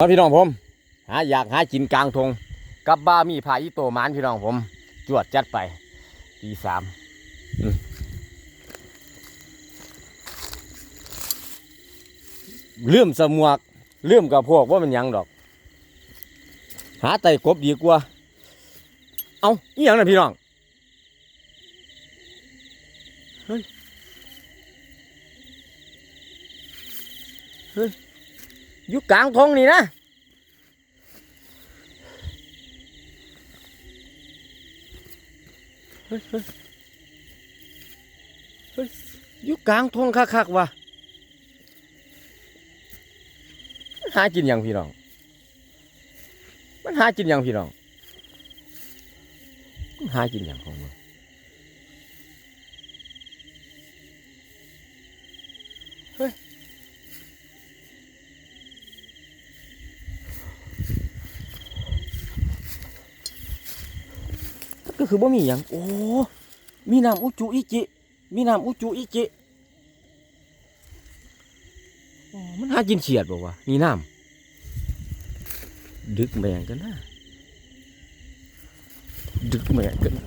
มาพี่น้องผมหาอยากหากินกลางทงกับบ้ามีพายิโตมานพี่น้องผม จวดจัดไปตีสามเลื่อมสมวกเลื่อมกับพวกว่ามันยังดอก หาไต่กบดีกว่า เอาอีหยังนะพี่น้องเฮ้ยเฮ้ย อยู่กลางทงนี่นะยเฮ้ยเฮ้ยอยู่กลางทงคักๆว่ะหากินยังพี่น้อง มันหากินยังพี่น้องมันหากินยังของมันเฮ้ย ก็คือบ่มีหยังโอ้ มีน้ำอุจุอิจิ มีน้ำอุจุอิจิมันหากินเฉียดบอกว่ามีน้ำดึกแมงกันนะดึกแมงกันนะ